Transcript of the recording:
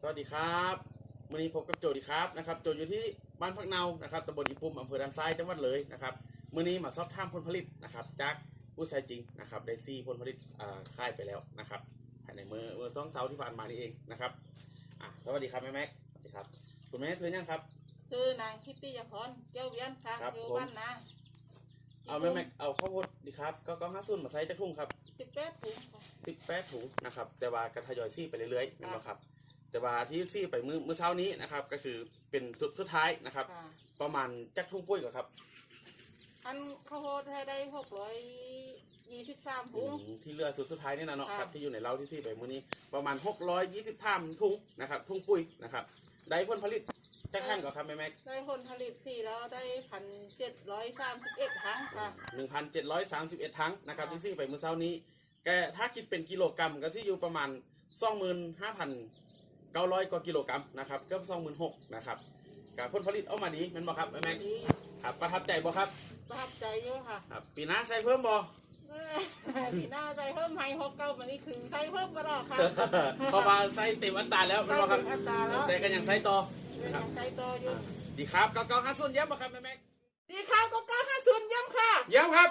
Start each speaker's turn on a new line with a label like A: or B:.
A: สวัสดีครับวันนี้พบกับโจดีครับนะครับโจอยู่ที่บ้านพักเนานะครับตำบลอีปุ่มอำเภอด่านซ้ายจังหวัดเลยนะครับมื่อนี้มาสอบถามผลผลิตนะครับ จากผู้ใช้จริงนะครับได้ซีผลผลิตอ่าค่ายไปแล้วนะครับภายในเมื่อเมื่อสองเสาร์ที่ผ่านมานี่เองนะครับอะสวัสดีครับแม่แม็กสวัสดีครับคุณแม่ซื้อยังครับ
B: ชื่อนางคิตตี้ยพรเจ้าเวียนค่ะ
A: ครับ
B: อยู่
A: ผม
B: บ้านนา
A: เอาแม่แม็กเอาข้าวโพดดีครับก็ก็ห้าซุนมาใส่จักทุ่งครับ
B: สิบแปดถุงค่ะ
A: สิบแปดถุงนะครับแต่ว่ากระทยอยซี่ไปเรื่อยๆนะครับ แต่ว่าที่ที่ไปมื้อมื่อเช้านี้นะครับ ก็คือเป็นสุดสุดท้ายนะครับประมาณจักทุ่งปุ้ยก่อนครับ
B: อันข้าวโพดได้หกร้อยยี่สิบสามถุง
A: ที่เลือสุดสุดท้ายนี่นะเนาะ
B: ค
A: รับที่อยู่ในเล้าที่ที่ไปเมื่อนี้ ประมาณหกร้อยยี่สิบสามทุ่งนะครับทุ่งปุ้ยนะครับ ได้ผลผลิตจักทั้งก่อนครับแม่แม็ก
B: ได้ผลผลิตสี่แล้วได้พันเจ็ดร้อยสามสิบเอ็ดถังค่ะ
A: หนึ่งพันเจ็ดร้อยสามสิบเอ็ดถังนะครับที่ที่ไปเมื่อเช้านี้แกถ้าคิดเป็นกิโลกรัมก็ที่อยู่ประมาณสองหมื่นห้าพัน เก้าร้อยกว่ากิโลกรัมนะครับเกือบสองหมื่นหกนะครับกับผลผลิตออกมาดีแมันบอกครับแม่แม็ก
B: ดี
A: ครับประทับใจบ่ครับ
B: ประทับใจเยอะค่ะ
A: ครับปีหน้าใส่เพิ่มบ่
B: เอ้ยสีหน้าใจเพิ่มไฮหกเก้ามันนี่คือใส่เพิ่มมาแล้วค่ะ
A: เพราะว่าใส่เต็มอัตราแล้วแม่นบ่ครับ
B: ใส่เต็มอัตราแล้ว
A: แต่ก็ยังใส่ต่อ
B: เป็น
A: นะครับ
B: ยังใส่ต่ออยู่
A: ดีครับเก้าเก้าห้าส่วนเยี่ยมบ่ครับแม่แม็ก
B: ดีค่ะก็กล้าห้าส่วนยังค่ะ
A: เยี่ยมครับ